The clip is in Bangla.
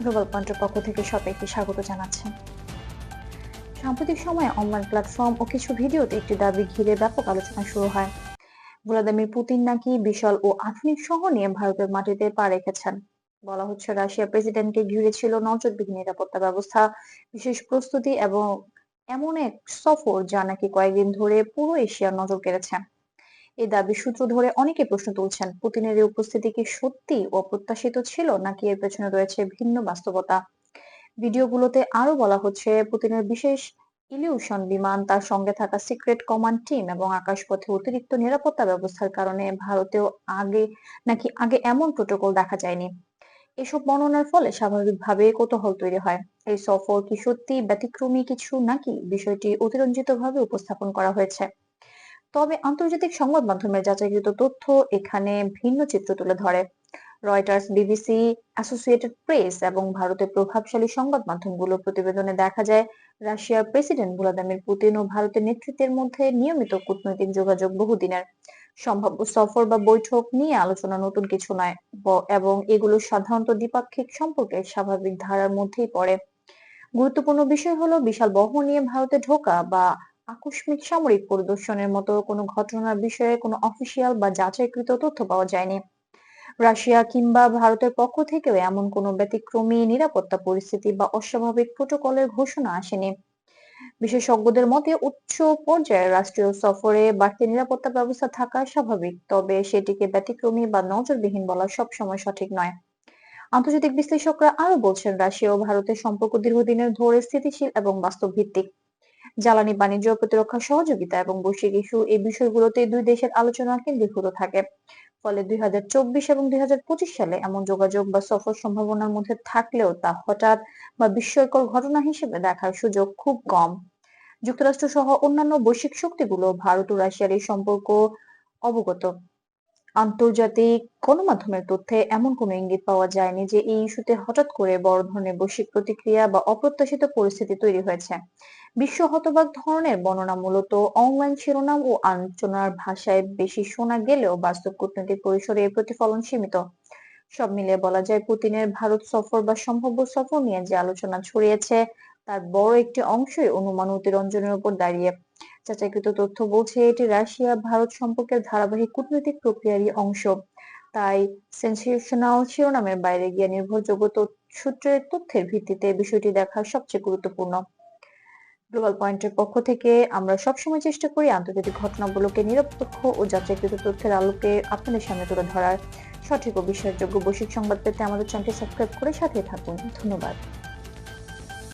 গ্লোবাল পয়েন্টের পক্ষ থেকে সবাইকে স্বাগত জানাচ্ছি। সাম্প্রতিক সময়ে অনলাইন প্ল্যাটফর্ম ও কিছু ভিডিওতে একটি দাবি ঘিরে ব্যাপক আলোচনা শুরু হয়। ভ্লাদিমির পুতিন নাকি বিশাল ও আধুনিক শহর নিয়ে ভারতের মাটিতে পা রেখেছেন। বলা হচ্ছে রাশিয়া প্রেসিডেন্টকে ঘিরে ছিল নজরবিহীন নিরাপত্তা ব্যবস্থা, বিশেষ প্রস্তুতি এবং এমন এক সফর যা নাকি কয়েকদিন ধরে পুরো এশিয়ার নজর কেড়েছে। এই দাবি সূত্র ধরে অনেকে প্রশ্ন তুলছেন, পুতিনের এই উপস্থিতি কি সত্যি অপ্রত্যাশিত ছিল নাকি এর পেছনে রয়েছে ভিন্ন বাস্তবতা? ভিডিওগুলোতে আরও বলা হচ্ছে, পুতিনের বিশেষ ইলিউশন বিমান, তার সঙ্গে থাকা সিক্রেট কমান্ড টিম এবং আকাশপথে অতিরিক্ত নিরাপত্তা ব্যবস্থার কারণে ভারতেও আগে নাকি আগে এমন প্রোটোকল দেখা যায়নি। এসব বর্ণনার ফলে স্বাভাবিকভাবে কৌতূহল তৈরি হয়। এই সফর কি সত্যি ব্যতিক্রমী কিছু নাকি বিষয়টি অতিরঞ্জিতভাবে উপস্থাপন করা হয়েছে? তবে আন্তর্জাতিক সংবাদ মাধ্যমের যাচাইকৃত তথ্য এখানে ভিন্ন চিত্র তুলে ধরে। রয়টার্স বিবিসি অ্যাসোসিয়েটেড প্রেস এবং ভারতের প্রভাবশালী সংবাদ মাধ্যমগুলো প্রতিবেদনে দেখা যায়, রাশিয়ার প্রেসিডেন্ট ভ্লাদিমির পুতিন ও ভারতের নেতৃত্বের মধ্যে নিয়মিত কূটনৈতিক যোগাযোগ বহুদিনের। সম্ভাব্য সফর বা বৈঠক নিয়ে আলোচনা নতুন কিছু নয় এবং এগুলো সাধারণত দ্বিপাক্ষিক সম্পর্কের স্বাভাবিক ধারার মধ্যেই পড়ে। গুরুত্বপূর্ণ বিষয় হলো বিশাল বহর নিয়ে ভারতে ঢোকা বা আকস্মিক সামরিক পরিদর্শনের মতো কোনো ঘটনার বিষয়ে কোনো অফিসিয়াল বা যাচাইকৃত তথ্য পাওয়া যায়নি। রাশিয়া কিংবা ভারতের পক্ষ থেকেও এমন কোনো ব্যতিক্রমী নিরাপত্তা পরিস্থিতি বা অস্বাভাবিক প্রোটোকলের ঘোষণা আসেনি। বিশেষজ্ঞদের মতে, উচ্চ পর্যায়ের রাষ্ট্রীয় সফরে বাড়তি নিরাপত্তা ব্যবস্থা থাকা স্বাভাবিক, তবে সেটিকে ব্যতিক্রমী বা নজরবিহীন বলা সবসময় সঠিক নয়। আন্তর্জাতিক বিশ্লেষকরা আরও বলছেন, রাশিয়া ও ভারতের সম্পর্ক দীর্ঘদিনের ধরে স্থিতিশীল এবং বাস্তব ভিত্তিক জ্বালানি বাণিজ্য প্রতিরক্ষা সহযোগিতা এবং বৈশ্বিক ইস্যু এই বিষয়গুলোতে দুই দেশের আলোচনা কেন্দ্রীভূত থাকে। ফলে দুই হাজার চব্বিশ এবং দুই হাজার পঁচিশ সালে এমন যোগাযোগ বা সফর সম্ভাবনার মধ্যে থাকলেও তা হঠাৎ বা বিস্ময়কর ঘটনা হিসেবে দেখার সুযোগ খুব কম। যুক্তরাষ্ট্র সহ অন্যান্য বৈশ্বিক শক্তিগুলো ভারত ও রাশিয়ার এই সম্পর্ক অবগত। আন্তর্জাতিক গণমাধ্যমের তথ্যে এমন কোনো ইঙ্গিত পাওয়া যায়নি যে এই ইস্যুতে হঠাৎ করে বড় ধরনের বৈশ্বিক প্রতিক্রিয়া বা অপ্রত্যাশিত পরিস্থিতি তৈরি হয়েছে। বিশ্ব হতবাক ধরনের বর্ণনা মূলত অনলাইন শিরোনাম ও আলোচনার ভাষায় বেশি শোনা গেলেও বাস্তব কূটনৈতিক পরিসরে এর প্রতিফলন সীমিত। সব মিলিয়ে বলা যায় পুতিনের ভারত সফর বা সম্ভাব্য সফর নিয়ে যে আলোচনা ছড়িয়েছে, তার বড় একটি অংশই অনুমান অতিরঞ্জনের উপর দাঁড়িয়ে যাচাইকৃত তথ্য বলছে এটি রাশিয়া, ভারত সম্পর্কের ধারাবাহিক কূটনৈতিক প্রক্রিয়ারই অংশ। তাই সেন্সেশনাল শিরোনামের বাইরে গিয়ে নির্ভরযোগ্য সূত্রের তথ্যের ভিত্তিতে বিষয়টি দেখা সবচেয়ে গুরুত্বপূর্ণ। গ্লোবাল পয়েন্টের পক্ষ থেকে আমরা সবসময় চেষ্টা করি আন্তর্জাতিক ঘটনাগুলোকে নিরপেক্ষ ও যাচাইকৃত তথ্যের আলোকে আপনাদের সামনে তুলে ধরার। সঠিক ও বিশ্বাসযোগ্য বৈশ্বিক সংবাদ পেতে আমাদের চ্যানেলটি সাবস্ক্রাইব করে সাথে থাকুন। ধন্যবাদ।